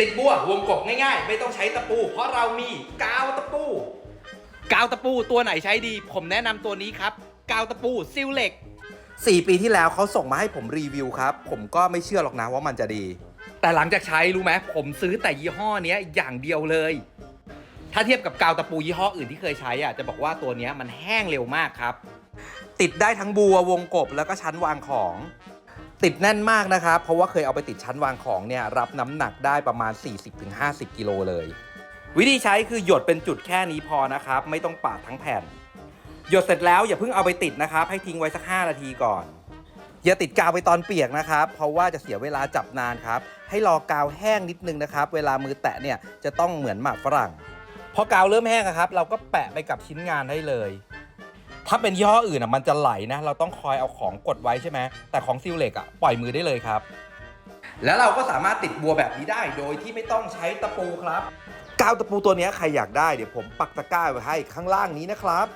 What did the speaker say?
ติดบัววงกบง่ายๆ ไม่ต้องใช้ตะปู เพราะเรามีกาวตะปู กาวตะปูตัวไหนใช้ดี ผมแนะนำตัวนี้ครับ กาวตะปูซิลเล็ก 4 ปีที่แล้วเขาส่งมาให้ผมรีวิวครับ ผมก็ไม่เชื่อหรอกนะว่ามันจะดี แต่หลังจากใช้รู้ไหมผมซื้อแต่ยี่ห้อเนี้ยอย่างเดียวเลย ถ้าเทียบกับกาวตะปูยี่ห้ออื่นที่เคยใช้อะจะบอกว่าตัวเนี้ยมันแห้งเร็วมากครับ ติดได้ทั้งบัววงกบแล้วก็ชั้นวางของ ติดแน่นมากนะครับ เพราะว่าเคยเอาไปติดชั้นวางของเนี่ยรับน้ำหนักได้ประมาณ 40-50 กิโลเลย วิธีใช้คือหยดเป็นจุดแค่นี้พอนะครับ ไม่ต้องปาดทั้งแผ่น หยดเสร็จแล้วอย่าเพิ่งเอาไปติดนะครับ ให้ทิ้งไว้สัก 5 นาทีก่อน อย่าติดกาวไปตอนเปียกนะครับ เพราะว่าจะเสียเวลาจับนานครับ ให้รอกาวแห้งนิดนึงนะครับ เวลามือแตะเนี่ยจะต้องเหมือนหมากฝรั่ง พอกาวเริ่มแห้งครับ เราก็แปะไปกับชิ้นงานได้เลย ถ้าเป็นยี่ห้ออื่นอะมันจะไหลนะ เราต้องคอยเอาของกดไว้ใช่ไหมแต่ของซิลเล็กอะปล่อยมือได้เลยครับ แล้วเราก็สามารถติดบัวแบบนี้ได้โดยที่ไม่ต้องใช้ตะปูครับกาวตะปูตัวเนี้ยใครอยากได้เดี๋ยวผมปักตะกร้าไว้ให้ข้างล่างนี้นะครับ